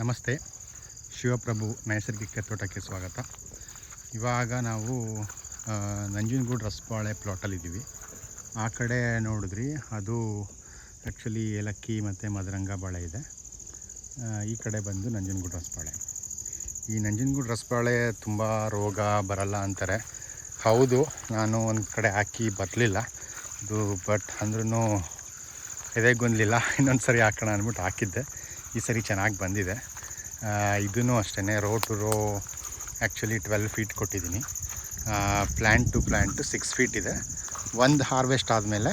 ನಮಸ್ತೆ. ಶಿವಪ್ರಭು ನೈಸರ್ಗಿಕ ತೋಟಕ್ಕೆ ಸ್ವಾಗತ. ಇವಾಗ ನಾವು ನಂಜನಗೂಡು ರಸಬಾಳೆ ಪ್ಲಾಟಲ್ಲಿದ್ದೀವಿ ಆ ಕಡೆ ನೋಡಿದ್ರಿ, ಅದು ಆ್ಯಕ್ಚುಲಿ ಏಲಕ್ಕಿ ಮತ್ತು ಮದರಂಗ ಬಾಳೆ ಇದೆ. ಈ ಕಡೆ ಬಂದು ನಂಜನಗೂಡು ರಸಬಾಳೆ. ಈ ನಂಜನಗೂಡು ರಸಬಾಳೆ ತುಂಬ ರೋಗ ಬರಲ್ಲ ಅಂತಾರೆ. ಹೌದು, ನಾನು ಒಂದು ಕಡೆ ಹಾಕಿ ಬರಲಿಲ್ಲ. ಇದು ಬಟ್ ಅಂದ್ರೂ ಎದೆಗೊಂದಲಿಲ್ಲ ಇನ್ನೊಂದು ಸರಿ ಹಾಕೋಣ ಅಂದ್ಬಿಟ್ಟು ಹಾಕಿದ್ದೆ. ಈ ಸರಿ ಚೆನ್ನಾಗಿ ಬಂದಿದೆ. ಇದೂ ಅಷ್ಟೇ row to row actually twelve feet ಕೊಟ್ಟಿದ್ದೀನಿ. Plant to plant six feet ಇದೆ. ಒಂದು ಹಾರ್ವೆಸ್ಟ್ ಆದಮೇಲೆ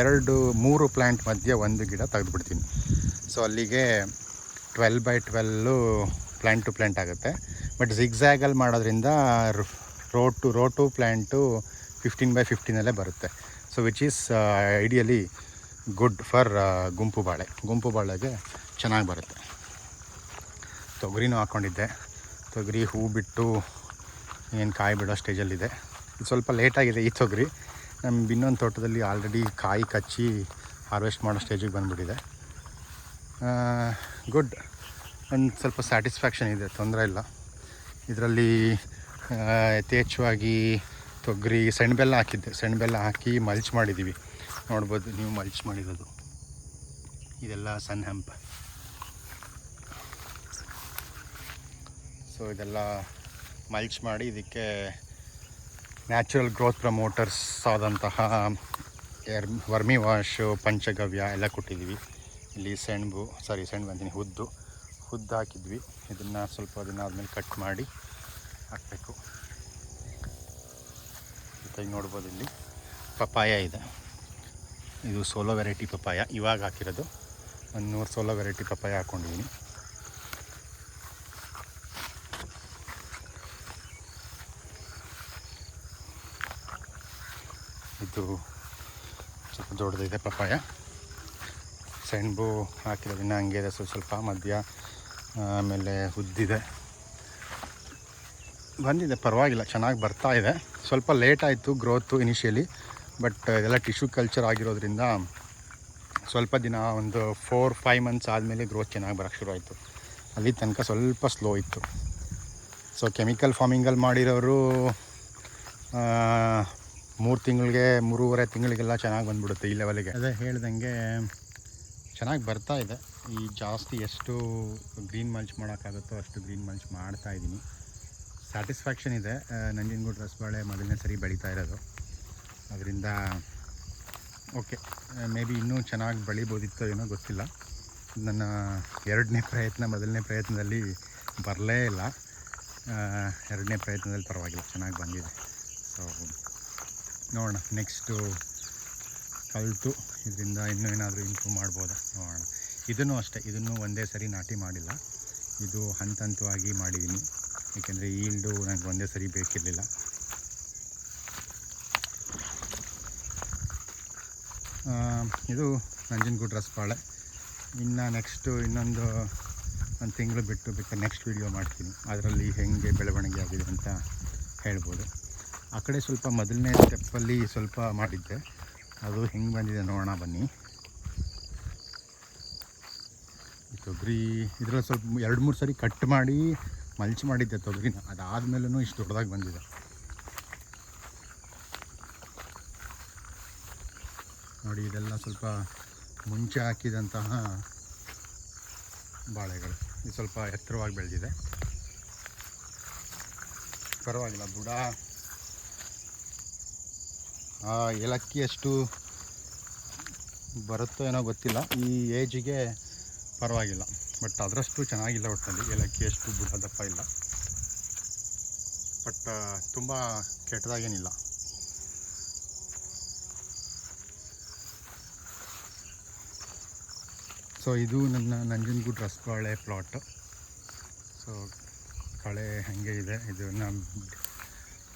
ಎರಡು, ಮೂರು ಪ್ಲ್ಯಾಂಟ್ ಮಧ್ಯೆ ಒಂದು ಗಿಡ ತೆಗೆದುಬಿಡ್ತೀನಿ. ಸೊ ಅಲ್ಲಿಗೆ twelve by twelve plant to plant ಆಗುತ್ತೆ. ಬಟ್ ಝಿಗ್ಝ್ಯಾಗಲ್ಲಿ ಮಾಡೋದ್ರಿಂದ row to row to plant fifteen by ಫಿಫ್ಟೀನಲ್ಲೇ ಬರುತ್ತೆ. So which is ideally good for ಗುಂಪು ಬಾಳೆ. ಗುಂಪು ಬಾಳೆಗೆ ಚೆನ್ನಾಗಿ ಬರುತ್ತೆ. ತೊಗರಿನೂ ಹಾಕ್ಕೊಂಡಿದ್ದೆ. ತೊಗರಿ ಹೂ ಬಿಟ್ಟು ಏನು ಕಾಯಿ ಬಿಡೋ ಸ್ಟೇಜಲ್ಲಿದೆ. ಇದು ಸ್ವಲ್ಪ ಲೇಟಾಗಿದೆ ಈ ತೊಗರಿ. ನಮ್ಮ ಇನ್ನೊಂದು ತೋಟದಲ್ಲಿ ಆಲ್ರೆಡಿ ಕಾಯಿ ಕಚ್ಚಿ ಹಾರ್ವೆಸ್ಟ್ ಮಾಡೋ ಸ್ಟೇಜಿಗೆ ಬಂದುಬಿಟ್ಟಿದೆ. ಗುಡ್ ಒಂದು ಸ್ವಲ್ಪ ಸ್ಯಾಟಿಸ್ಫ್ಯಾಕ್ಷನ್ ಇದೆ, ತೊಂದರೆ ಇಲ್ಲ. ಇದರಲ್ಲಿ ಯಥೇಚ್ಛವಾಗಿ ತೊಗರಿ ಸೆಣಬೆಲ್ಲ ಹಾಕಿದ್ದೆ. ಸೆಣಬೆಲ್ಲ ಹಾಕಿ ಮಲ್ಚ್ ಮಾಡಿದ್ದೀವಿ ನೋಡ್ಬೋದು ನೀವು ಮಲ್ಚ್ ಮಾಡಿರೋದು. ಇದೆಲ್ಲ ಸನ್ ಹ್ಯಾಂಪ್ ಸೊ ಇದೆಲ್ಲ ಮಲ್ಚ್ ಮಾಡಿ ಇದಕ್ಕೆ ನ್ಯಾಚುರಲ್ ಗ್ರೋತ್ ಪ್ರಮೋಟರ್ಸ್ ಆದಂತಹ ಎರ್, ವರ್ಮಿ ವಾಶು, ಪಂಚಗವ್ಯ ಎಲ್ಲ ಕೊಟ್ಟಿದ್ದೀವಿ. ಇಲ್ಲಿ ಸೆಣಬು ಸಾರಿ ಸೆಣಬು ಅಂತೀನಿ, ಹುದ್ದು. ಹುದ್ದು ಹಾಕಿದ್ವಿ. ಇದನ್ನು ಸ್ವಲ್ಪ ದಿನ ಆದಮೇಲೆ ಕಟ್ ಮಾಡಿ ಹಾಕಬೇಕು. ಜೊತೆಗೆ ನೋಡ್ಬೋದು ಇಲ್ಲಿ. ಪಪಾಯ ಇದೆ. ಇದು ಸೋಲೋ ವೆರೈಟಿ ಪಪಾಯ ಇವಾಗ ಹಾಕಿರೋದು. ಒಂದು ನೂರು ಸೋಲೋ ವೆರೈಟಿ ಪಪಾಯ ಹಾಕ್ಕೊಂಡಿದ್ದೀನಿ ಇದು ಸ್ವಲ್ಪ ದೊಡ್ಡದಿದೆ ಪಪ್ಪಾಯ. ಸೆಣಬು ಹಾಕಿರೋದಿನ್ನ ಹಂಗೆ ಇದೆ. ಸ್ವಲ್ಪ ಸ್ವಲ್ಪ ಮಧ್ಯ, ಆಮೇಲೆ ಉದ್ದಿದೆ. ಬಂದಿದೆ, ಪರವಾಗಿಲ್ಲ. ಚೆನ್ನಾಗಿ ಬರ್ತಾ ಇದೆ. ಸ್ವಲ್ಪ ಲೇಟ್ ಆಯಿತು ಗ್ರೋತು ಇನಿಷಿಯಲಿ ಬಟ್ ಇದೆಲ್ಲ ಟಿಶ್ಯೂ ಕಲ್ಚರ್ ಆಗಿರೋದ್ರಿಂದ ಸ್ವಲ್ಪ ದಿನ ಒಂದು ಫೋರ್ ಫೈವ್ ಮಂತ್ಸ್ ಆದಮೇಲೆ ಗ್ರೋತ್ ಚೆನ್ನಾಗಿ ಬರೋಕ್ಕೆ ಶುರು ಆಯಿತು. ಅಲ್ಲಿ ತನಕ ಸ್ವಲ್ಪ ಸ್ಲೋ ಇತ್ತು. ಸೊ ಕೆಮಿಕಲ್ ಫಾರ್ಮಿಂಗಲ್ಲಿ ಮಾಡಿರೋರು ಮೂರು ತಿಂಗಳಿಗೆ, ಮೂರುವರೆ ತಿಂಗಳಿಗೆಲ್ಲ ಚೆನ್ನಾಗಿ ಬಂದ್ಬಿಡುತ್ತೆ ಈ ಲೆವೆಲಿಗೆ ಅದೇ ಹೇಳ್ದಂಗೆ ಚೆನ್ನಾಗಿ ಬರ್ತಾ ಇದೆ. ಈ ಜಾಸ್ತಿ ಎಷ್ಟು ಗ್ರೀನ್ ಮಲ್ಚ್ ಮಾಡೋಕ್ಕಾಗುತ್ತೋ ಅಷ್ಟು ಗ್ರೀನ್ ಮಲ್ಚ್ ಮಾಡ್ತಾ ಇದ್ದೀನಿ. ಸ್ಯಾಟಿಸ್ಫ್ಯಾಕ್ಷನ್ ಇದೆ. ನಂಜನಗೂಡು ರಸಬಾಳೆ ಮೊದಲನೇ ಸರಿ ಬೆಳೀತಾ ಇರೋದು. ಅದರಿಂದ ಓಕೆ ಮೇ ಬಿ ಇನ್ನೂ ಚೆನ್ನಾಗಿ ಬೆಳಿಬೋದಿತ್ತೋ ಏನೋ ಗೊತ್ತಿಲ್ಲ. ನನ್ನ ಎರಡನೇ ಪ್ರಯತ್ನ, ಮೊದಲನೇ ಪ್ರಯತ್ನದಲ್ಲಿ ಬರಲೇ ಇಲ್ಲ. ಎರಡನೇ ಪ್ರಯತ್ನದಲ್ಲಿ ಪರವಾಗಿಲ್ಲ. ಚೆನ್ನಾಗಿ ಬಂದಿದೆ. ಸೊ ನೋಡೋಣ ನೆಕ್ಸ್ಟು ಕಲಿತು, ಇದರಿಂದ ಇನ್ನೂ ಏನಾದರೂ ಇಂಪ್ರೂವ್ ಮಾಡ್ಬೋದಾ? ನೋಡೋಣ. ಇದನ್ನು ಅಷ್ಟೇ, ಇದನ್ನು ಒಂದೇ ಸರಿ ನಾಟಿ ಮಾಡಿಲ್ಲ. ಇದು ಹಂತ ಹಂತವಾಗಿ ಮಾಡಿದ್ದೀನಿ. ಏಕೆಂದರೆ ಈಲ್ಡು ನನಗೆ ಒಂದೇ ಸರಿ ಬೇಕಿರಲಿಲ್ಲ. ಇದು ನಂಜನಗೂಡು ರಸಬಾಳೆ ಇನ್ನು ನೆಕ್ಸ್ಟು ಇನ್ನೊಂದು ಒಂದು ತಿಂಗಳು ಬಿಟ್ಟು ಬಿಟ್ಟು ನೆಕ್ಸ್ಟ್ ವೀಡಿಯೋ ಮಾಡ್ತೀನಿ. ಅದರಲ್ಲಿ ಹೆಂಗೆ ಬೆಳವಣಿಗೆ ಆಗಿದೆ ಅಂತ ಹೇಳ್ಬೋದು. ಆ ಕಡೆ ಸ್ವಲ್ಪ ಮೊದಲನೇ ಸ್ಟೆಪ್ಪಲ್ಲಿ ಸ್ವಲ್ಪ ಮಾಡಿದ್ದೆ. ಅದು ಹೆಂಗೆ ಬಂದಿದೆ ನೋಡೋಣ, ಬನ್ನಿ. ತೊಗರಿ, ಇದರಲ್ಲಿ ಸ್ವಲ್ಪ ಎರಡು ಮೂರು ಸರಿ ಕಟ್ ಮಾಡಿ ಮಲ್ಚ್ ಮಾಡಿದ್ದೆ ತೊಗರಿನ. ಅದಾದಮೇಲೂ ಇಷ್ಟು ದೊಡ್ಡದಾಗಿ ಬಂದಿದೆ. ನೋಡಿ, ಇದೆಲ್ಲ ಸ್ವಲ್ಪ ಮುಂಚೆ ಹಾಕಿದಂತಹ ಬಾಳೆಗಳು. ಇದು ಸ್ವಲ್ಪ ಎತ್ತರವಾಗಿ ಬೆಳೆದಿದೆ. ಪರವಾಗಿಲ್ಲ, ಬುಡ ಆ ಏಲಕ್ಕಿ ಅಷ್ಟು ಬರುತ್ತೋ ಏನೋ ಗೊತ್ತಿಲ್ಲ. ಈ ಏಜಿಗೆ ಪರವಾಗಿಲ್ಲ. ಬಟ್ ಅದರಷ್ಟು ಚೆನ್ನಾಗಿಲ್ಲ ಒಟ್ಟಲ್ಲಿ. ಏಲಕ್ಕಿ ಅಷ್ಟು ಬುಡ ದಪ್ಪ ಇಲ್ಲ ಬಟ್ ತುಂಬ ಕೆಟ್ಟದಾಗೇನಿಲ್ಲ. ಸೊ ಇದು ನನ್ನ ನಂಜನಗೂಡು ರಸಬಾಳೆ ಪ್ಲಾಟ್ ಸೊ ಕಳೆ ಹಾಗೆ ಇದೆ. ಇದನ್ನು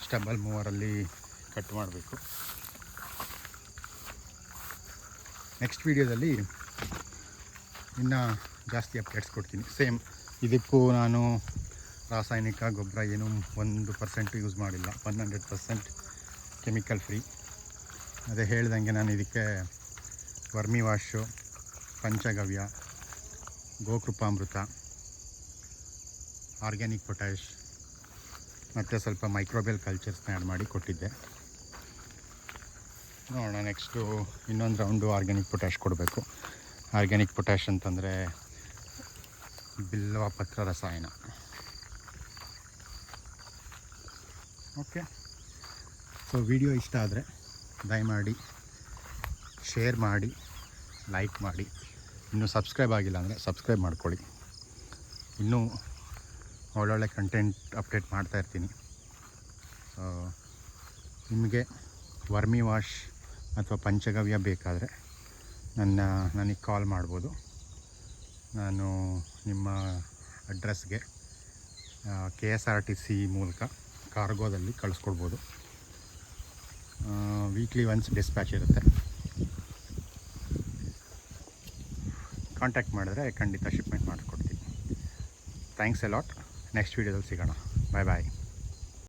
ಸ್ಟಬಲ್ ಮೂವರಲ್ಲಿ ಕಟ್ ಮಾಡಬೇಕು. ನೆಕ್ಸ್ಟ್ ವೀಡಿಯೋದಲ್ಲಿ ಇನ್ನು ಜಾಸ್ತಿ ಅಪ್ಡೇಟ್ಸ್ ಕೊಡ್ತೀನಿ. ಸೇಮ್ ಇದಕ್ಕೂ ನಾನು ರಾಸಾಯನಿಕ, ಗೊಬ್ಬರ ಏನು ಒಂದು ಪರ್ಸೆಂಟ್ ಯೂಸ್ ಮಾಡಿಲ್ಲ. One hundred percent chemical free ಅದೇ ಹೇಳ್ದಂಗೆ ನಾನು ಇದಕ್ಕೆ vermiwash, panchagavya, Gokrupamrutha, organic potash ಮತ್ತು ಸ್ವಲ್ಪ ಮೈಕ್ರೋಬೆಲ್ ಕಲ್ಚರ್ಸ್ನ ಆ್ಯಡ್ ಮಾಡಿ ಕೊಟ್ಟಿದ್ದೆ. ನೋಡೋಣ ನೆಕ್ಸ್ಟು ಇನ್ನೊಂದು ರೌಂಡು ಆರ್ಗ್ಯಾನಿಕ್ ಪೊಟ್ಯಾಶ್ ಕೊಡಬೇಕು. ಆರ್ಗ್ಯಾನಿಕ್ ಪೊಟ್ಯಾಶ್ ಅಂತಂದರೆ ಬಿಲ್ವ ಪತ್ರ ರಸಾಯನ. ಓಕೆ ಸೊ ವಿಡಿಯೋ ಇಷ್ಟ ಆದರೆ ದಯಮಾಡಿ ಶೇರ್ ಮಾಡಿ ಲೈಕ್ ಮಾಡಿ. ಇನ್ನೂ ಸಬ್ಸ್ಕ್ರೈಬ್ ಆಗಿಲ್ಲ ಅಂದರೆ ಸಬ್ಸ್ಕ್ರೈಬ್ ಮಾಡ್ಕೊಳ್ಳಿ. ಇನ್ನೂ ಒಳ್ಳೊಳ್ಳೆ ಕಂಟೆಂಟ್ ಅಪ್ಡೇಟ್ ಮಾಡ್ತಾಯಿರ್ತೀನಿ ನಿಮಗೆ ವರ್ಮಿ ವಾಶ್ ಅಥವಾ ಪಂಚಗವ್ಯ ಬೇಕಾದರೆ ನನ್ನ, ನನಗೆ ಕಾಲ್ ಮಾಡ್ಬೋದು. ನಾನು ನಿಮ್ಮ ಅಡ್ರೆಸ್ಗೆ K S R T C ಮೂಲಕ ಕಾರ್ಗೋದಲ್ಲಿ ಕಳಿಸ್ಕೊಡ್ಬೋದು. ವೀಕ್ಲಿ ಒನ್ಸ್ ಡಿಸ್ಪ್ಯಾಚ್ ಇರುತ್ತೆ. ಕಾಂಟ್ಯಾಕ್ಟ್ ಮಾಡಿದ್ರೆ ಖಂಡಿತ ಶಿಪ್ಮೆಂಟ್ ಮಾಡಿಸ್ಕೊಡ್ತೀನಿ ಥ್ಯಾಂಕ್ಸ್ ಎ ಲಾಟ್ ನೆಕ್ಸ್ಟ್ ವೀಡಿಯೋದಲ್ಲಿ ಸಿಗೋಣ. ಬಾಯ್ ಬಾಯ್